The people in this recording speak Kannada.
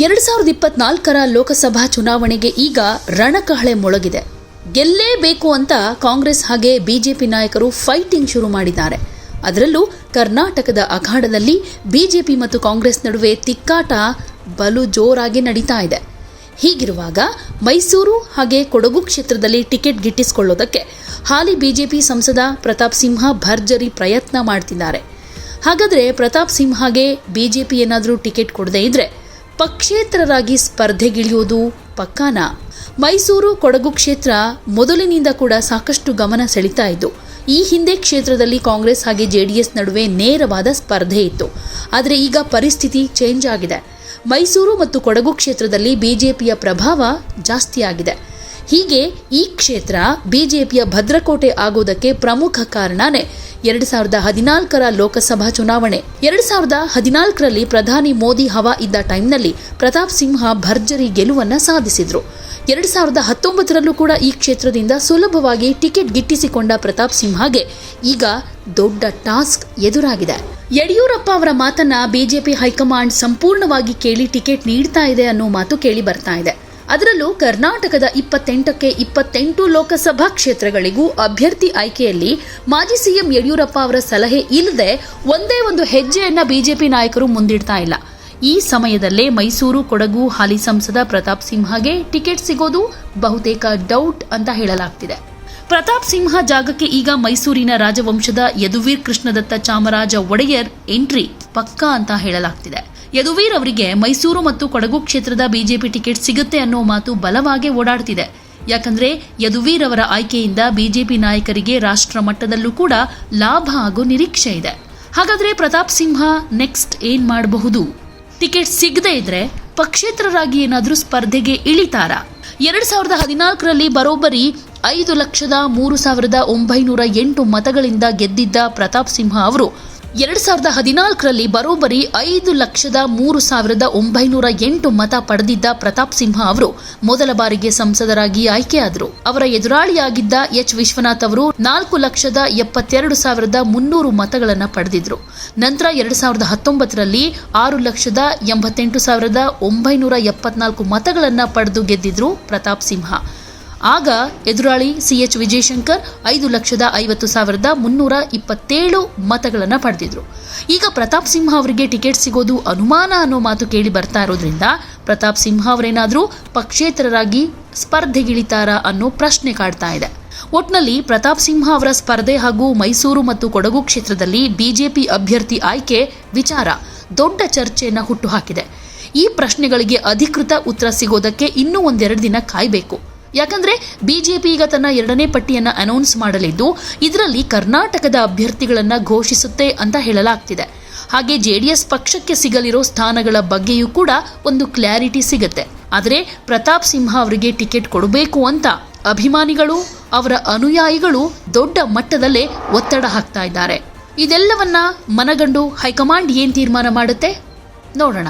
ಎರಡ್ ಸಾವಿರದ ಇಪ್ಪತ್ನಾಲ್ಕರ ಲೋಕಸಭಾ ಚುನಾವಣೆಗೆ ಈಗ ರಣಕಹಳೆ ಮೊಳಗಿದೆ. ಗೆಲ್ಲೇಬೇಕು ಅಂತ ಕಾಂಗ್ರೆಸ್ ಹಾಗೆ ಬಿಜೆಪಿ ನಾಯಕರು ಫೈಟಿಂಗ್ ಶುರು ಮಾಡಿದ್ದಾರೆ. ಅದರಲ್ಲೂ ಕರ್ನಾಟಕದ ಅಖಾಡದಲ್ಲಿ ಬಿಜೆಪಿ ಮತ್ತು ಕಾಂಗ್ರೆಸ್ ನಡುವೆ ತಿಕ್ಕಾಟ ಬಲು ಜೋರಾಗಿ ನಡೀತಾ ಇದೆ. ಹೀಗಿರುವಾಗ ಮೈಸೂರು ಹಾಗೆ ಕೊಡಗು ಕ್ಷೇತ್ರದಲ್ಲಿ ಟಿಕೆಟ್ ಗಿಟ್ಟಿಸಿಕೊಳ್ಳೋದಕ್ಕೆ ಹಾಲಿ ಬಿಜೆಪಿ ಸಂಸದ ಪ್ರತಾಪ್ ಸಿಂಹ ಭರ್ಜರಿ ಪ್ರಯತ್ನ ಮಾಡ್ತಿದ್ದಾರೆ. ಹಾಗಾದರೆ ಪ್ರತಾಪ್ ಸಿಂಹಗೆ ಬಿಜೆಪಿ ಏನಾದರೂ ಟಿಕೆಟ್ ಕೊಡದೇ ಇದ್ರೆ ಪಕ್ಷೇತರರಾಗಿ ಸ್ಪರ್ಧೆಗಿಳಿಯೋದು ಪಕ್ಕಾನ. ಮೈಸೂರು ಕೊಡಗು ಕ್ಷೇತ್ರ ಮೊದಲಿನಿಂದ ಕೂಡ ಸಾಕಷ್ಟು ಗಮನ ಸೆಳೀತಾ ಇದ್ದು ಈ ಹಿಂದೆ ಕ್ಷೇತ್ರದಲ್ಲಿ ಕಾಂಗ್ರೆಸ್ ಹಾಗೆ ಜೆಡಿಎಸ್ ನಡುವೆ ನೇರವಾದ ಸ್ಪರ್ಧೆ ಇತ್ತು. ಆದರೆ ಈಗ ಪರಿಸ್ಥಿತಿ ಚೇಂಜ್ ಆಗಿದೆ. ಮೈಸೂರು ಮತ್ತು ಕೊಡಗು ಕ್ಷೇತ್ರದಲ್ಲಿ ಬಿಜೆಪಿಯ ಪ್ರಭಾವ ಜಾಸ್ತಿಯಾಗಿದೆ ಹೀಗೆ ಈ ಕ್ಷೇತ್ರ ಬಿಜೆಪಿಯ ಭದ್ರಕೋಟೆ ಆಗೋದಕ್ಕೆ ಪ್ರಮುಖ ಕಾರಣನೇ ಎರಡು ಸಾವಿರದ ಹದಿನಾಲ್ಕರ ಲೋಕಸಭಾ ಚುನಾವಣೆ. ಎರಡು ಸಾವಿರದ ಹದಿನಾಲ್ಕರಲ್ಲಿ ಪ್ರಧಾನಿ ಮೋದಿ ಹವಾ ಇದ್ದ ಟೈಮ್ನಲ್ಲಿ ಪ್ರತಾಪ್ ಸಿಂಹ ಭರ್ಜರಿ ಗೆಲುವನ್ನು ಸಾಧಿಸಿದ್ರು. ಎರಡು ಸಾವಿರದ ಹತ್ತೊಂಬತ್ತರಲ್ಲೂ ಕೂಡ ಈ ಕ್ಷೇತ್ರದಿಂದ ಸುಲಭವಾಗಿ ಟಿಕೆಟ್ ಗಿಟ್ಟಿಸಿಕೊಂಡ ಪ್ರತಾಪ್ ಸಿಂಹಗೆ ಈಗ ದೊಡ್ಡ ಟಾಸ್ಕ್ ಎದುರಾಗಿದೆ. ಯಡಿಯೂರಪ್ಪ ಅವರ ಮಾತನ್ನ ಬಿಜೆಪಿ ಹೈಕಮಾಂಡ್ ಸಂಪೂರ್ಣವಾಗಿ ಕೇಳಿ ಟಿಕೆಟ್ ನೀಡ್ತಾ ಇದೆ ಅನ್ನೋ ಮಾತು ಕೇಳಿ ಬರ್ತಾ ಇದೆ. ಅದರಲ್ಲೂ ಕರ್ನಾಟಕದ ಇಪ್ಪತ್ತೆಂಟಕ್ಕೆ ಇಪ್ಪತ್ತೆಂಟು ಲೋಕಸಭಾ ಕ್ಷೇತ್ರಗಳಿಗೂ ಅಭ್ಯರ್ಥಿ ಆಯ್ಕೆಯಲ್ಲಿ ಮಾಜಿ ಸಿಎಂ ಯಡಿಯೂರಪ್ಪ ಅವರ ಸಲಹೆ ಇಲ್ಲದೆ ಒಂದೇ ಒಂದು ಹೆಜ್ಜೆಯನ್ನ ಬಿಜೆಪಿ ನಾಯಕರು ಮುಂದಿಡ್ತಾ ಇಲ್ಲ. ಈ ಸಮಯದಲ್ಲೇ ಮೈಸೂರು, ಕೊಡಗು, ಹಾಲಿ ಸಂಸದ ಪ್ರತಾಪ್ ಸಿಂಹಗೆ ಟಿಕೆಟ್ ಸಿಗೋದು ಬಹುತೇಕ ಡೌಟ್ ಅಂತ ಹೇಳಲಾಗ್ತಿದೆ. ಪ್ರತಾಪ್ ಸಿಂಹ ಜಾಗಕ್ಕೆ ಈಗ ಮೈಸೂರಿನ ರಾಜವಂಶದ ಯದುವೀರ್ ಕೃಷ್ಣದತ್ತ ಚಾಮರಾಜ ಒಡೆಯರ್ ಎಂಟ್ರಿ ಪಕ್ಕಾ ಅಂತ ಹೇಳಲಾಗ್ತಿದೆ. ಯದುವೀರ್ ಅವರಿಗೆ ಮೈಸೂರು ಮತ್ತು ಕೊಡಗು ಕ್ಷೇತ್ರದ ಬಿಜೆಪಿ ಟಿಕೆಟ್ ಸಿಗುತ್ತೆ ಅನ್ನೋ ಮಾತು ಬಲವಾಗಿ ಓಡಾಡ್ತಿದೆ. ಯಾಕಂದ್ರೆ ಯದುವೀರ್ ಅವರ ಆಯ್ಕೆಯಿಂದ ಬಿಜೆಪಿ ನಾಯಕರಿಗೆ ರಾಷ್ಟ್ರ ಮಟ್ಟದಲ್ಲೂ ಕೂಡ ಲಾಭ ಆಗೋ ನಿರೀಕ್ಷೆ ಇದೆ. ಹಾಗಾದ್ರೆ ಪ್ರತಾಪ್ ಸಿಂಹ ನೆಕ್ಸ್ಟ್ ಏನ್ ಮಾಡಬಹುದು? ಟಿಕೆಟ್ ಸಿಗದೇ ಇದ್ರೆ ಪಕ್ಷೇತರರಾಗಿ ಏನಾದರೂ ಸ್ಪರ್ಧೆಗೆ ಇಳಿತಾರಾ? ಎರಡ್ ಸಾವಿರದ ಹದಿನಾಲ್ಕರಲ್ಲಿ ಬರೋಬ್ಬರಿ ಐದು ಲಕ್ಷದ ಮೂರು ಸಾವಿರದ ಒಂಬೈನೂರ ಎಂಟು ಮತಗಳಿಂದ ಗೆದ್ದಿದ್ದ ಪ್ರತಾಪ್ ಸಿಂಹ ಅವರು ಎರಡ್ ಸಾವಿರದ ಹದಿನಾಲ್ಕರಲ್ಲಿ ಬರೋಬ್ಬರಿ ಐದು ಲಕ್ಷದ ಮೂರು ಸಾವಿರದ ಒಂಬೈನೂರ ಎಂಟು ಮತ ಪಡೆದಿದ್ದ ಪ್ರತಾಪ್ ಸಿಂಹ ಅವರು ಮೊದಲ ಬಾರಿಗೆ ಸಂಸದರಾಗಿ ಆಯ್ಕೆಯಾದರು. ಅವರ ಎದುರಾಳಿಯಾಗಿದ್ದ ಎಚ್. ವಿಶ್ವನಾಥ್ ಅವರು ನಾಲ್ಕು ಲಕ್ಷದ ಎಪ್ಪತ್ತೆರಡು ಸಾವಿರದ ಮುನ್ನೂರು ಮತಗಳನ್ನು ಪಡೆದಿದ್ರು. ನಂತರ ಎರಡ್ ಸಾವಿರದ ಹತ್ತೊಂಬತ್ತರಲ್ಲಿ ಆರು ಲಕ್ಷದ ಎಂಬತ್ತೆಂಟು ಸಾವಿರದ ಒಂಬೈನೂರ ಎಪ್ಪತ್ನಾಲ್ಕು ಮತಗಳನ್ನು ಪಡೆದು ಗೆದ್ದಿದ್ರು ಪ್ರತಾಪ್ ಸಿಂಹ. ಆಗ ಎದುರಾಳಿ ಸಿಎಚ್ ವಿಜಯಶಂಕರ್ ಐದು ಲಕ್ಷದ ಐವತ್ತು ಸಾವಿರದ ಮುನ್ನೂರ ಇಪ್ಪತ್ತೇಳು ಮತಗಳನ್ನು ಪಡೆದಿದ್ರು. ಈಗ ಪ್ರತಾಪ್ ಸಿಂಹ ಅವರಿಗೆ ಟಿಕೆಟ್ ಸಿಗೋದು ಅನುಮಾನ ಅನ್ನೋ ಮಾತು ಕೇಳಿ ಬರ್ತಾ ಇರೋದ್ರಿಂದ ಪ್ರತಾಪ್ ಸಿಂಹ ಅವರೇನಾದರೂ ಪಕ್ಷೇತರರಾಗಿ ಸ್ಪರ್ಧೆಗಿಳಿತಾರಾ ಅನ್ನೋ ಪ್ರಶ್ನೆ ಕಾಡ್ತಾ ಇದೆ. ಒಟ್ನಲ್ಲಿ ಪ್ರತಾಪ್ ಸಿಂಹ ಅವರ ಸ್ಪರ್ಧೆ ಹಾಗೂ ಮೈಸೂರು ಮತ್ತು ಕೊಡಗು ಕ್ಷೇತ್ರದಲ್ಲಿ ಬಿಜೆಪಿ ಅಭ್ಯರ್ಥಿ ಆಯ್ಕೆ ವಿಚಾರ ದೊಡ್ಡ ಚರ್ಚೆಯನ್ನು ಹುಟ್ಟುಹಾಕಿದೆ ಈ ಪ್ರಶ್ನೆಗಳಿಗೆ ಅಧಿಕೃತ ಉತ್ತರ ಸಿಗೋದಕ್ಕೆ ಇನ್ನೂ ಒಂದೆರಡು ದಿನ ಕಾಯಬೇಕು. ಯಾಕಂದ್ರೆ ಬಿಜೆಪಿ ಈಗ ತನ್ನ ಎರಡನೇ ಪಟ್ಟಿಯನ್ನ ಅನೌನ್ಸ್ ಮಾಡಲಿದ್ದು, ಇದರಲ್ಲಿ ಕರ್ನಾಟಕದ ಅಭ್ಯರ್ಥಿಗಳನ್ನ ಘೋಷಿಸುತ್ತೆ ಅಂತ ಹೇಳಲಾಗ್ತಿದೆ. ಹಾಗೆ ಜೆಡಿಎಸ್ ಪಕ್ಷಕ್ಕೆ ಸಿಗಲಿರೋ ಸ್ಥಾನಗಳ ಬಗ್ಗೆಯೂ ಕೂಡ ಒಂದು ಕ್ಲಾರಿಟಿ ಸಿಗುತ್ತೆ. ಆದರೆ ಪ್ರತಾಪ್ ಸಿಂಹ ಅವರಿಗೆ ಟಿಕೆಟ್ ಕೊಡಬೇಕು ಅಂತ ಅಭಿಮಾನಿಗಳು, ಅವರ ಅನುಯಾಯಿಗಳು ದೊಡ್ಡ ಮಟ್ಟದಲ್ಲೇ ಒತ್ತಡ ಹಾಕ್ತಾ ಇದ್ದಾರೆ. ಇದೆಲ್ಲವನ್ನ ಮನಗಂಡು ಹೈಕಮಾಂಡ್ ಏನ್ ತೀರ್ಮಾನ ಮಾಡುತ್ತೆ? ನೋಡೋಣ.